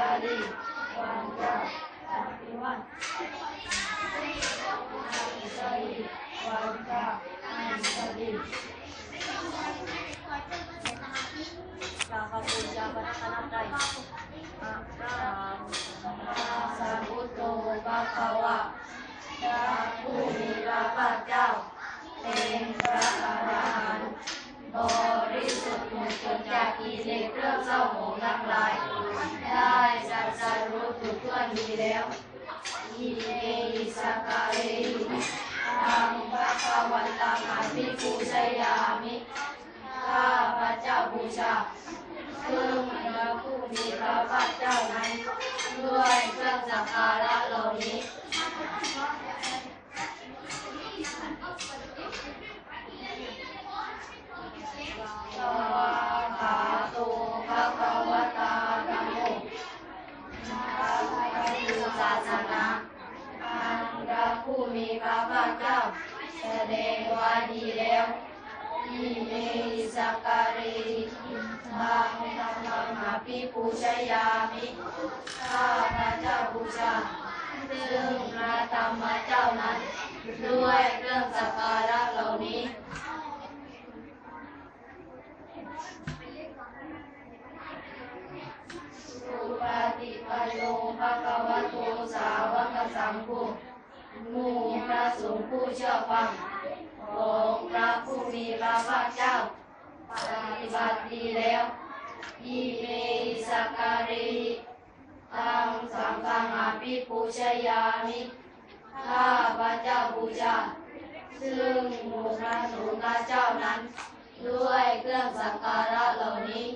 Sari, Wanda, Saktiwan, Sari, Wanda, Sari. Kakapuja ka na kanatay. Sabuto, bakawa. Dahil ปิปูชยามิข้าพระเจ้าบูชาซึ่งพระธรรมเจ้านั้น ด้วยเครื่องสักการะเหล่านี้สุปฏิปโนภะคะวะโตสาวกสังโฆหมู่พระสงฆ์ผู้เชื่อฟังของพระผู้มีพระภาคเจ้าปฏิบัติดีแล้ว อิเมหิสกการิตังสังฆังอาภิปูชยามิข้าพระเจ้าบูชา ซึ่งหมู่พระสงฆ์พระเจ้านั้น ด้วยเครื่องสักการะเหล่านี้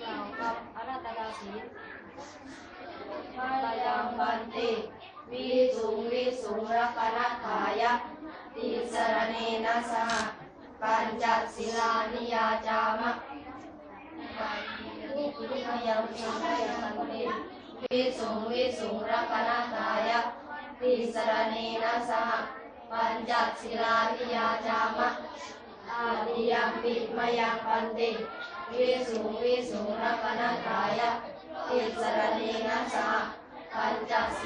กล่าวคำอาราธนาศีลมายังบั นติวิสุงวิสุงรักนัทายะติสรเนนะสหปัญจศิลานิยาจามะยังสุงมยังบันติวิสุงวิสุงรักนัทายะติสรเนนะสหปัญจศิลานิยาจามะอาติยัมปิมายังปันติวิสุงวิสุงรักนัทายะติสรณีนัสสะปัญจ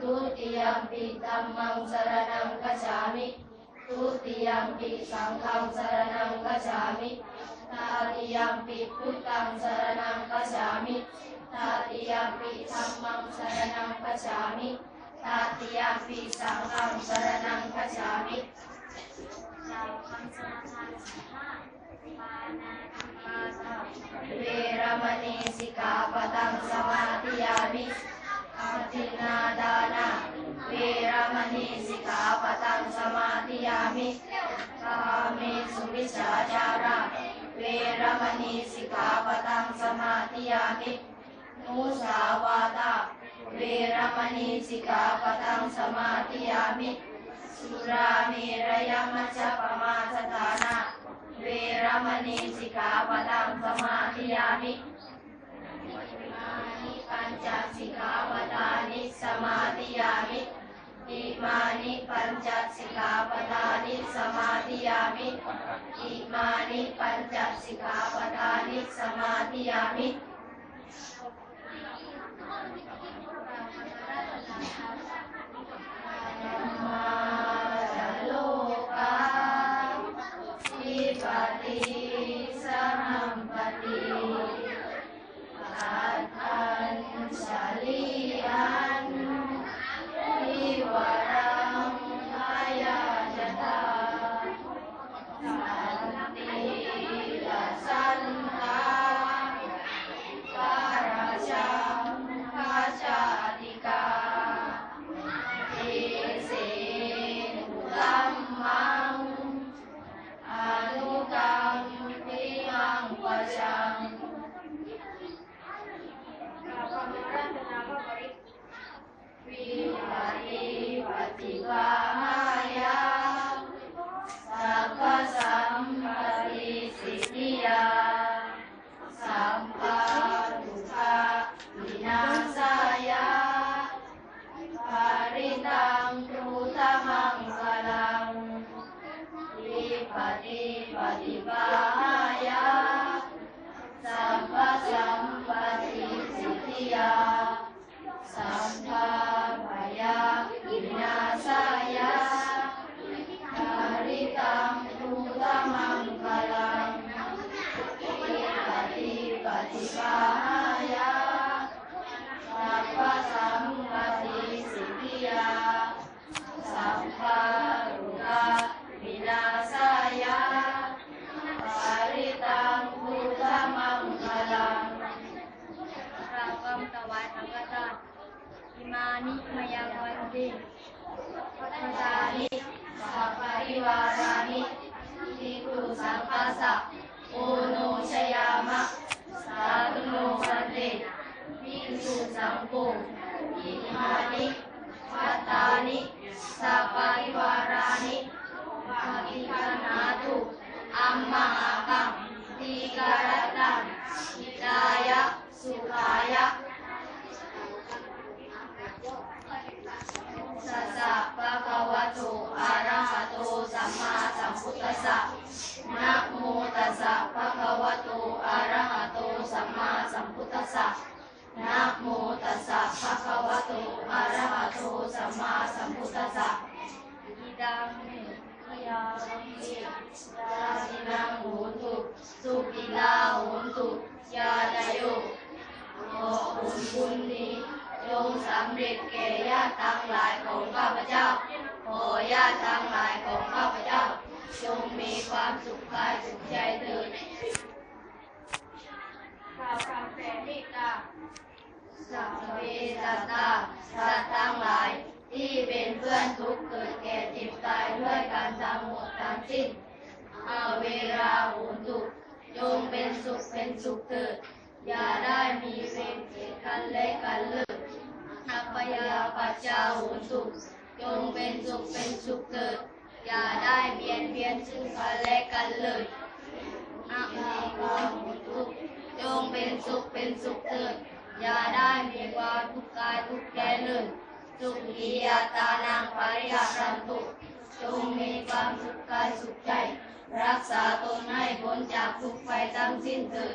านิยาจามะข้าฟังเข้าถึงใจตระคุณพุทธังสรณังกัจฉามิธัมมังสรณังกัจฉามิสังฆังสรณังกัจฉามิทุติยมปิธัมมังสรณังกัจฉามิทุติยมปิธัมมังสรณังกัจฉามิทุติยมปิสังฆังสรณังกัจฉามิตาติยมปิพุทธังสรณังกัจฉามิตาติยมปิธัมมังสรณังกัจฉามิตาติยมปิสังฆังสรณังกัจฉามิเวรมณีสิกขาปตังสมา มณีสิกขาปตังสมาธิยามิมุสาวาตาเวรมณีสิกขาปตังสมาธิยามิ สุราเมรยมัจจปมาสถานะ เวรมณีสิกขาปตังสมาธิยามิมานิปัญจสิกขาปทานิสมาธิยามิอิมานิปัญจสิกขาปทานิสมาธิยา มิอิมานิปัญจสิกขาปทานิสมาธิยามิมาโลกาทิปติสัมปติ ริตังครูสมา ยังวันติพัฒนานิสัพ ใจเถิดข้าพเจ้ามิตาสัพเพสัตตาสัตว์ทั้งหลาย ที่เป็นเพื่อนทุกข์เกิดแก่เจ็บตายด้วยกันทั้งหมดทั้งสิ้นอาเวราหุนตุจงเป็นสุขเป็นสุขเถิด อย่าได้มีเวรเกลียดกันและกันเลิกอัปปยาปัจจาหุนตุจงเป็นสุขเป็นสุขเถิด อย่าได้เบียดเบียนซึ่งกันและกันเลยอะเมกาหุนตุ จงเป็นสุขเป็นสุขเถิดอย่าได้มีความทุกข์กายทุกข์ใจเลยสุขียตานังปริยารันตุจงมีความสุขกายสุขใจ รักษาตนให้พ้นจากทุกข์ไปทั้งสิ้นเถิด